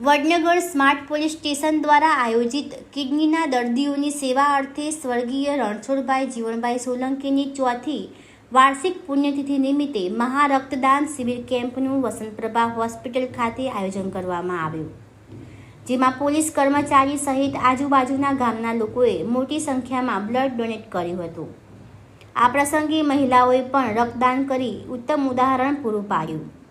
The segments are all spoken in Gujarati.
વડનગર સ્માર્ટ પોલીસ સ્ટેશન દ્વારા આયોજિત કિડનીના દર્દીઓની સેવા અર્થે સ્વર્ગીય રણછોડભાઈ જીવણભાઈ સોલંકીની ચોથી વાર્ષિક પુણ્યતિથિ નિમિત્તે મહા રક્તદાન શિબિર કેમ્પનું વસંતપ્રભા હોસ્પિટલ ખાતે આયોજન કરવામાં આવ્યું. જેમાં પોલીસ કર્મચારી સહિત આજુબાજુના ગામના લોકોએ મોટી સંખ્યામાં બ્લડ ડોનેટ કર્યું હતું. આ પ્રસંગે મહિલાઓએ પણ રક્તદાન કરી ઉત્તમ ઉદાહરણ પૂરું પાડ્યું.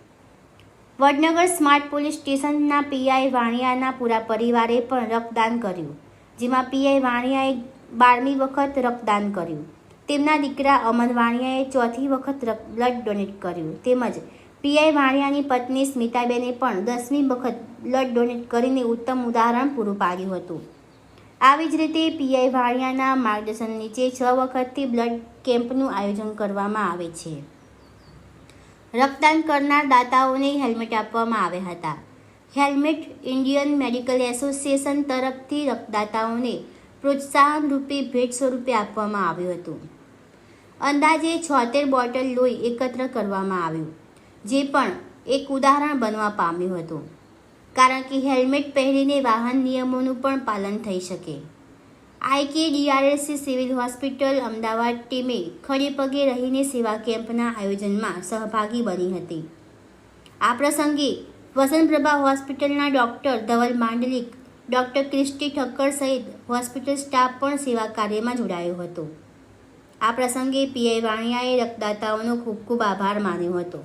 વડનગર સ્માર્ટ પોલીસ સ્ટેશનના પીઆઈ વાણિયાના પૂરા પરિવારે પણ રક્તદાન કર્યું, જેમાં પીઆઈ વાણિયાએ બારમી વખત રક્તદાન કર્યું. તેમના દીકરા અમર વાણિયાએ ચોથી વખત બ્લડ ડોનેટ કર્યું. તેમજ પીઆઈ વાણિયાની પત્ની સ્મિતાબેને પણ દસમી વખત બ્લડ ડોનેટ કરીને ઉત્તમ ઉદાહરણ પૂરું પાડ્યું હતું. આવી જ રીતે પીઆઈ વાણિયાના માર્ગદર્શન નીચે છ વખતથી બ્લડ કેમ્પનું આયોજન કરવામાં આવે છે. રક્તદાન કરનાર દાતાઓને હેલ્મેટ આપવામાં આવ્યા હતા. હેલ્મેટ ઇન્ડિયન મેડિકલ એસોસિએશન તરફથી રક્તદાતાઓને પ્રોત્સાહન રૂપે ભેટ સ્વરૂપે આપવામાં આવ્યું હતું. અંદાજે છોતેર બોટલ લોહી એકત્ર કરવામાં આવ્યું, જે પણ એક ઉદાહરણ બનવા પામ્યું હતું. કારણ કે હેલ્મેટ પહેરીને વાહન નિયમોનું પણ પાલન થઈ શકે. IK DRSC civil hospital Ahmedabad ટીમે ખડે પગે રહીને સેવા કેમ્પના આયોજનમાં સહભાગી બની હતી. આ પ્રસંગે વસંતપ્રભા હોસ્પિટલના doctor Dhaval Mandlik, doctor Christie Thakkar સહિત હોસ્પિટલ સ્ટાફ પણ સેવા કાર્યમાં જોડાયો હતો. આ પ્રસંગે પીઆઈ વાણિયાએ રક્તદાતાઓનો ખૂબ ખૂબ આભાર માન્યો હતો.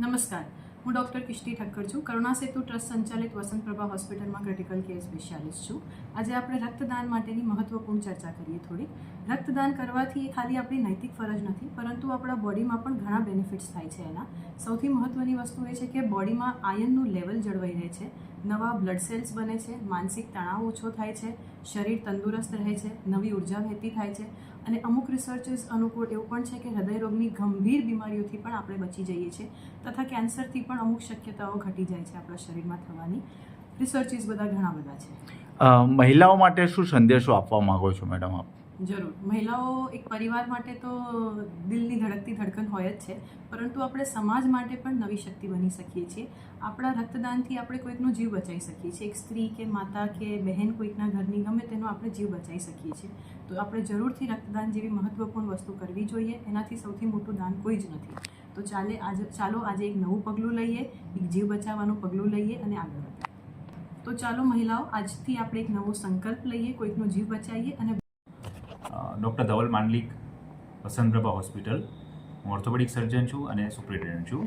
નમસ્કાર. હું ડૉક્ટર કિશ્તી ઠક્કર છું. કરુણા સેતુ ટ્રસ્ટ સંચાલિત વસંત પ્રભા હોસ્પિટલમાં ક્રિટિકલ કેર સ્પેશિયાલિસ્ટ છું. આજે આપણે રક્તદાન માટેની મહત્વપૂર્ણ ચર્ચા કરીએ થોડી. રક્તદાન કરવાથી એ ખાલી આપણી નૈતિક ફરજ નથી, પરંતુ આપણા બોડીમાં પણ ઘણા બેનિફિટ્સ થાય છે એના. સૌથી મહત્ત્વની વસ્તુ એ છે કે બોડીમાં આયનનું લેવલ જળવાઈ રહે છે. નવા બ્લડ સેલ્સ બને છે, માનસિક તણાવ ઓછો થાય છે, શરીર તંદુરસ્ત રહે છે, નવી ઊર્જા વહેતી થાય છે અને અમુક રિસર્ચર્સ અનુકૂળ એવું પણ છે કે હૃદયરોગની ગંભીર બીમારીઓથી પણ આપણે બચી જઈએ છીએ તથા કેન્સરથી પણ અમુક શક્યતાઓ ઘટી જાય છે આપણા શરીરમાં થવાની. રિસર્ચિસ બધા ઘણા બધા છે. મહિલાઓ માટે શું સંદેશો આપવા માગો છો, મેડમ આપ? જરૂર. મહિલાઓ એક પરિવાર માટે તો દિલની ધડકતી ધડકન હોય જ છે, પરંતુ આપણે સમાજ માટે પણ નવી શક્તિ બની શકીએ છીએ. આપણા રક્તદાનથી આપણે કોઈકનો જીવ બચાવી શકીએ છીએ. એક સ્ત્રી કે માતા કે બહેન કોઈકના ઘરની ગમે તેનો આપણે જીવ બચાવી શકીએ છીએ. તો આપણે જરૂરથી રક્તદાન જેવી મહત્વપૂર્ણ વસ્તુ કરવી જોઈએ. એનાથી સૌથી મોટું દાન કોઈ જ નથી. તો ચાલે આજે, ચાલો આજે એક નવું પગલું લઈએ, એક જીવ બચાવવાનું પગલું લઈએ અને આગળ તો ચાલો મહિલાઓ, આજથી આપણે એક નવો સંકલ્પ લઈએ, કોઈકનો જીવ બચાવીએ અને ડૉક્ટર ધવલ માંડલિક વસંતપ્રભા હોસ્પિટલ. હું ઓર્થોપેડિક સર્જન છું અને સુપ્રિન્ટેન્ડન્ટ છું.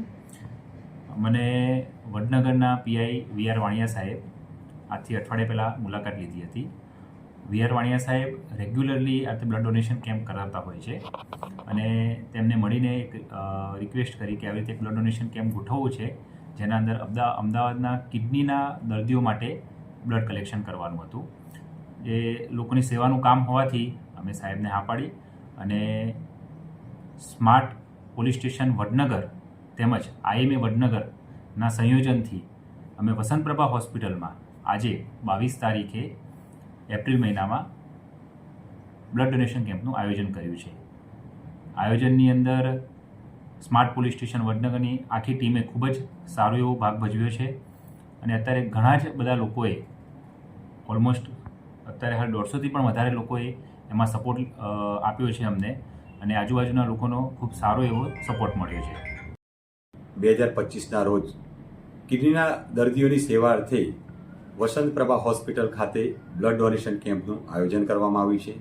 મને વડનગરના પીઆઈ વી આર વાણિયા સાહેબ આજથી અઠવાડિયા પહેલાં મુલાકાત લીધી હતી. વી આર વાણિયા સાહેબ રેગ્યુલરલી આ બ્લડ ડોનેશન કેમ્પ કરાવતા હોય છે અને તેમને મળીને એક રિક્વેસ્ટ કરી કે આવી રીતે બ્લડ ડોનેશન કેમ્પ ગોઠવવું છે, જેના અંદર અમદા અમદાવાદના કિડનીના દર્દીઓ માટે બ્લડ કલેક્શન કરવાનું હતું. એ લોકોની સેવાનું કામ હોવાથી અમે સાહેબને હા પાડી અને સ્માર્ટ પોલીસ સ્ટેશન વડનગર તેમજ આઈએમએ વડનગરના સંયોજનથી અમે વસંતપ્રભા હોસ્પિટલમાં આજે બાવીસ તારીખે એપ્રિલ મહિનામાં બ્લડ ડોનેશન કેમ્પનું આયોજન કર્યું છે. આયોજનની અંદર સ્માર્ટ પોલીસ સ્ટેશન વડનગરની આખી ટીમે ખૂબ જ સારો એવો ભાગ ભજવ્યો છે અને અત્યારે ઘણા જ બધા લોકોએ ઓલમોસ્ટ અત્યારે હાલ દોઢસોથી પણ વધારે લોકોએ એમાં સપોર્ટ આપ્યો છે અમને અને આજુબાજુના લોકોનો ખૂબ સારો એવો સપોર્ટ મળ્યો છે. બે હજાર પચીસના રોજ કિડનીના દર્દીઓની સેવા અર્થે વસંત પ્રભા હોસ્પિટલ ખાતે બ્લડ ડોનેશન કેમ્પનું આયોજન કરવામાં આવ્યું છે.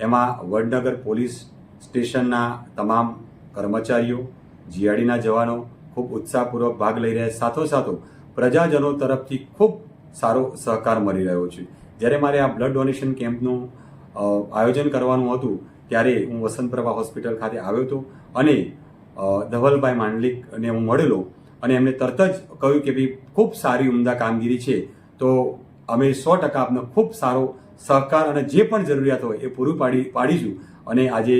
એમાં વડનગર પોલીસ સ્ટેશનના તમામ કર્મચારીઓ જીઆરડીના જવાનો ખૂબ ઉત્સાહપૂર્વક ભાગ લઈ રહ્યા સાથોસાથો પ્રજાજનો તરફથી ખૂબ સારો સહકાર મળી રહ્યો છે. જ્યારે મારે આ બ્લડ ડોનેશન કેમ્પનું આયોજન કરવાનું હતું ત્યારે હું વસંતપ્રભા હોસ્પિટલ ખાતે આવ્યો હતો અને ધવલભાઈ માંડલિકને હું મળેલો અને એમને તરત જ કહ્યું કે ભાઈ, ખૂબ સારી ઉમદા કામગીરી છે. તો અમે સો ટકા આપનો ખૂબ સારો સહકાર અને જે પણ જરૂરિયાત હોય એ પૂરું પાડી, પાડીશું. અને આજે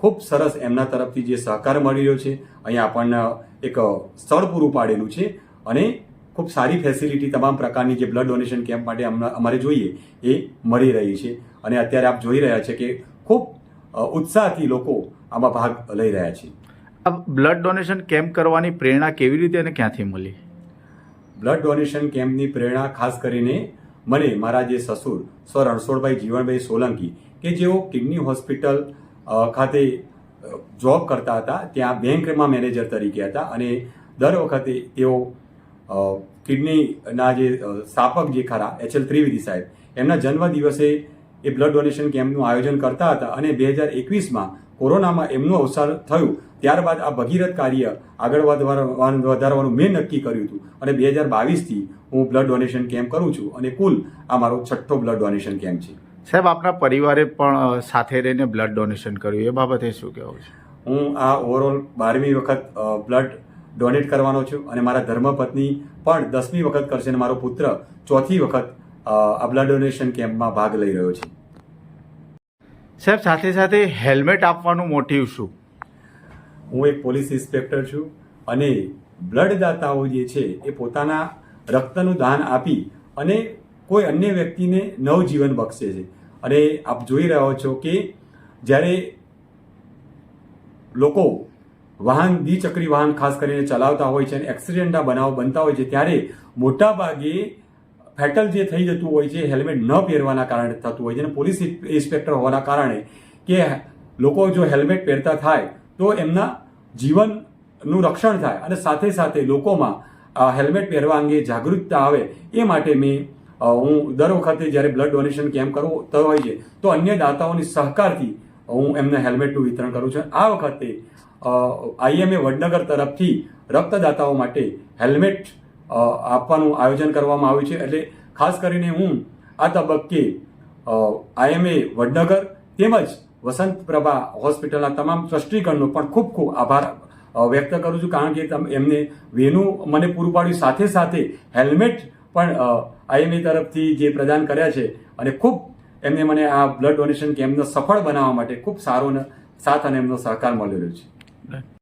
ખૂબ સરસ એમના તરફથી જે સહકાર મળી રહ્યો છે, અહીંયા આપણને એક સ્થળ પૂરું પાડેલું છે. અને ખૂબ સારી ફેસિલિટી તમામ પ્રકારની જે બ્લડ ડોનેશન કેમ્પ માટે અમારે જોઈએ એ મળી રહી છે. અને અત્યારે આપ જોઈ રહ્યા છે કે ખૂબ ઉત્સાહથી લોકો આમાં ભાગ લઈ રહ્યા છે. આ બ્લડ ડોનેશન કેમ્પ કરવાની પ્રેરણા કેવી રીતે અને ક્યાંથી મળી? બ્લડ ડોનેશન કેમ્પની પ્રેરણા ખાસ કરીને મને મારા જે સસુર સ્વ રણછોડભાઈ જીવણભાઈ સોલંકી કે જેઓ કિડની હોસ્પિટલ ખાતે જોબ કરતા હતા ત્યાં બેંકમાં મેનેજર તરીકે હતા અને દર વખતે તેઓ કિડનીના જે સ્થાપક જે ખરા એચ એલ ત્રિવેદી સાહેબ એમના જન્મ દિવસે એ બ્લડ ડોનેશન કેમ્પનું આયોજન કરતા હતા અને બે હજાર એકવીસમાં કોરોનામાં એમનું અવસાન થયું. ત્યારબાદ આ ભગીરથ કાર્ય આગળ વધારવાનું મેં નક્કી કર્યું હતું અને બે હજાર બાવીસથી હું બ્લડ ડોનેશન કેમ્પ કરું છું અને કુલ આ મારો છઠ્ઠો બ્લડ ડોનેશન કેમ્પ છે. સાહેબ આપણા પરિવારે પણ સાથે રહીને બ્લડ ડોનેશન કર્યું એ બાબતે શું કહેવું છે? હું આ ઓવરઓલ બારમી વખત બ્લડ ડોનેટ કરવાનો છું અને મારા ધર્મપત્ની પણ દસમી વખત કરશે અને મારો પુત્ર ચોથી વખત અબલા આ બ્લડ ડોનેશન કેમ્પમાં ભાગ લઈ રહ્યો છે. સાહેબ સાથે સાથે હેલ્મેટ આપવાનું મોટિવ શું? હું એક પોલીસ ઇન્સ્પેક્ટર છું અને બ્લડદાતાઓ જે છે એ પોતાના રક્તનું દાન આપી અને કોઈ અન્ય વ્યક્તિને નવજીવન બક્ષે છે. અને આપ જોઈ રહ્યો છો કે જ્યારે લોકો વાહન દ્વિચક્રી વાહન ખાસ કરીને ચલાવતા હોય છે અને એક્સિડન્ટના બનાવો બનતા હોય છે, ત્યારે મોટાભાગે ફેટલ જે થઈ જતું હોય છે, હેલ્મેટ ન પહેરવાના કારણે થતું હોય છે અને પોલીસ ઇન્સ્પેક્ટર હોવાના કારણે કે લોકો જો હેલ્મેટ પહેરતા થાય તો એમના જીવનનું રક્ષણ થાય અને સાથે સાથે લોકોમાં હેલ્મેટ પહેરવા અંગે જાગૃતતા આવે એ માટે મેં હું દર વખતે જ્યારે બ્લડ ડોનેશન કેમ્પ કરવો થયો હોય છે, તો અન્ય દાતાઓની સહકારથી હું એમને હેલ્મેટનું વિતરણ કરું છું. આ વખતે આઈએમએ વડનગર તરફથી રક્તદાતાઓ માટે હેલ્મેટ આપવાનું આયોજન કરવામાં આવ્યું છે. એટલે ખાસ કરીને હું આ તબક્કે આઈએમએ વડનગર તેમજ વસંત પ્રભા હોસ્પિટલના તમામ ટ્રસ્ટીગણનો પણ ખૂબ ખૂબ આભાર વ્યક્ત કરું છું. કારણ કે એમને વેનું મને પૂરું પાડ્યું. સાથે સાથે હેલ્મેટ પણ આઈએમએ તરફથી જે પ્રદાન કર્યા છે અને ખૂબ એમને મને આ બ્લડ ડોનેશન કેમ્પને સફળ બનાવવા માટે ખૂબ સારો સાથ અને એમનો સહકાર મળેલો છે. Bye.